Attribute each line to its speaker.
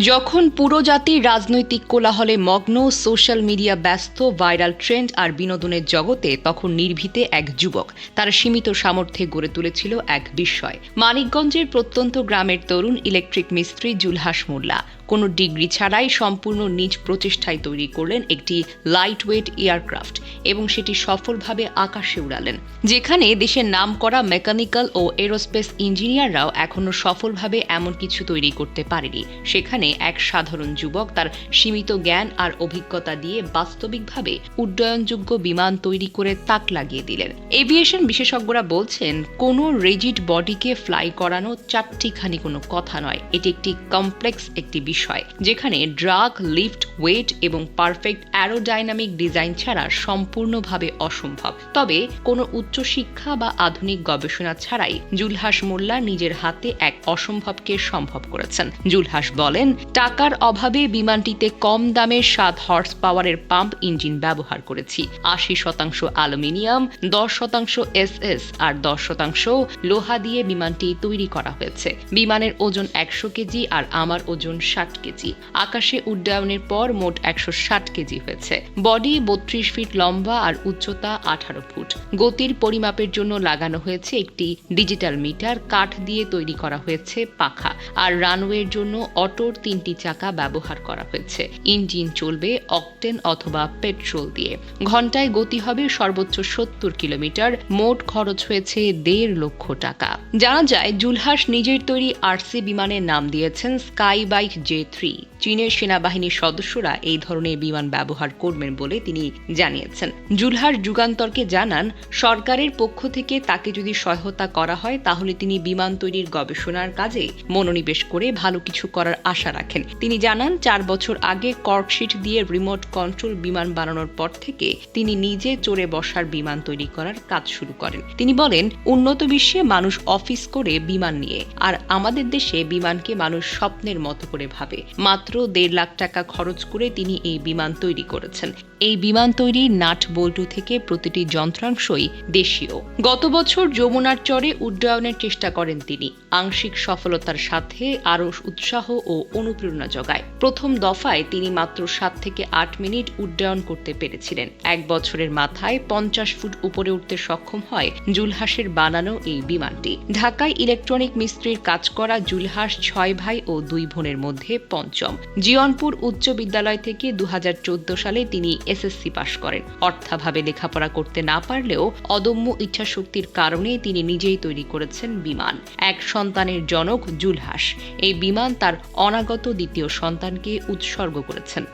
Speaker 1: যখন পুরো জাতির রাজনৈতিক কোলাহলে মগ্ন, সোশ্যাল মিডিয়া ব্যস্ত, ভাইরাল ট্রেন্ড আর বিনোদনের জগতে তখন নির্ভীতে এক যুবক। তার সীমিত সামর্থ্যে গড়ে তুলেছিল এক বিস্ময়। মানিকগঞ্জের প্রত্যন্ত গ্রামের তরুণ ইলেকট্রিক মিস্ত্রি জুলহাস মোল্লা। কোনো ডিগ্রি ছাড়াই সম্পূর্ণ নিজ প্রচেষ্টায় তৈরি করলেন একটি লাইট ওয়েট এয়ারক্রাফট এবং সেটি সফলভাবে আকাশে উড়ালেন। যেখানে দেশের নাম করা মেকানিক্যাল ও এরোস্পেস ইঞ্জিনিয়াররাও এখনও সফলভাবে এমন কিছু তৈরি করতে পারেনি। সেখানে এক সাধারণ যুবক তার সীমিত জ্ঞান আর অভিজ্ঞতা দিয়ে বাস্তবিকভাবে উড্ডয়নযোগ্য বিমান তৈরি করে তাক লাগিয়ে দিলেন। এভিয়েশন বিশেষজ্ঞরা বলছেন, কোনো রেজিড বডিকে ফ্লাই করানো চারটিখানি কোনো কথা নয়। এটি একটি কমপ্লেক্স একটি বিষয়, যেখানে ড্রাগ, লিফট ওয়েট এবং পারফেক্ট অ্যারোডাইনামিক ডিজাইন ছাড়া সম্পূর্ণভাবে অসম্ভব। তবে কোনো উচ্চশিক্ষা বা আধুনিক গবেষণা ছাড়াই জুলহাস মোল্লা নিজের হাতে এক অসম্ভবকে সম্ভব করেছেন। জুলহাস বলেন, টাকার অভাবে বিমানটিতে কম দামের সাত হর্স পাওয়ারের পাম্প ইঞ্জিন ব্যবহার করেছি। আশি শতাংশ অ্যালুমিনিয়াম, দশ শতাংশ এস এস আর দশ শতাংশ লোহা দিয়ে বিমানটি তৈরি করা হয়েছে। বিমানের ওজন একশো কেজি আর আমার ওজন ষাট কেজি। আকাশে উড্ডয়নের পর মোট একশো ষাট কেজি হয়েছে। বডি বত্রিশ ফিট লম্বা আর উচ্চতা আঠারো ফুট। গতির পরিমাপের জন্য লাগানো হয়েছে একটি ডিজিটাল মিটার, কাঠ দিয়ে তৈরি করা হয়েছে পাখা আর রানওয়ের জন্য অটোর তিনটি চাকা ব্যবহার করা হয়েছে। ইঞ্জিন চলবে অকটেন অথবা পেট্রোল দিয়ে। ঘন্টায় গতি হবে সর্বোচ্চ সত্তর কিলোমিটার, মোট খরচ হয়েছে দেড় লক্ষ টাকা। জানা যায়, জুলহাস নিজের তৈরি আরসি বিমানের নাম দিয়েছেন স্কাই বাইক জে থ্রি, চীনের সেনাবাহিনীর সদস্যরা এই ধরনের বিমান ব্যবহার করবেন বলে তিনি জানিয়েছেন। জুলহাস যুগান্তরকে জানান, সরকারের পক্ষ থেকে তাকে যদি সহায়তা করা হয়, তাহলে তিনি বিমান তৈরির গবেষণার কাজে মনোনিবেশ করে ভালো কিছু করার আশা রাখেন। তিনি জানান, চার বছর আগে কর্কশিট দিয়ে রিমোট কন্ট্রোল বিমান বানানোর পর থেকে তিনি নিজে চড়ে বসার বিমান তৈরি করার কাজ শুরু করেন। তিনি বলেন, উন্নত বিশ্বে মানুষ অফিস করে বিমান নিয়ে, আর আমাদের দেশে বিমানকে মানুষ স্বপ্নের মতো করে ভাবে। মাত্র দেড় লাখ টাকা খরচ করে তিনি এই বিমান তৈরি করেছেন। এই বিমান তৈরির নাট বল্টু থেকে প্রতিটি যন্ত্রাংশই দেশীয়। গত বছর যমুনার চরে উড্ডয়নের চেষ্টা করেন তিনি। আংশিক সফলতার সাথে আরও উৎসাহ ও অনুপ্রেরণা জোগায় প্রথম দফায় তিনি মাত্র সাত থেকে আট মিনিট উড্ডয়ন করতে পেরেছিলেন। এক বছরের মাথায় পঞ্চাশ ফুট উপরে উঠতে সক্ষম হয় জুলহাসের বানানো এই বিমানটি। ঢাকায় ইলেকট্রনিক মিস্ত্রির কাজ করা জুলহাস ছয় ভাই ও দুই বোনের মধ্যে পঞ্চম। জিয়নপুর উচ্চ বিদ্যালয় থেকে দু হাজার চোদ্দ সালে তিনি এসএসসি পাশ করেন। অর্থাভাবে লেখাপড়া করতে না পারলেও অদম্য ইচ্ছাশক্তির কারণে তিনি নিজেই তৈরি করেছেন বিমান। এক সন্তানের জনক জুলহাস। এই বিমান তার অনাগত দ্বিতীয় সন্তানকে উৎসর্গ করেছেন।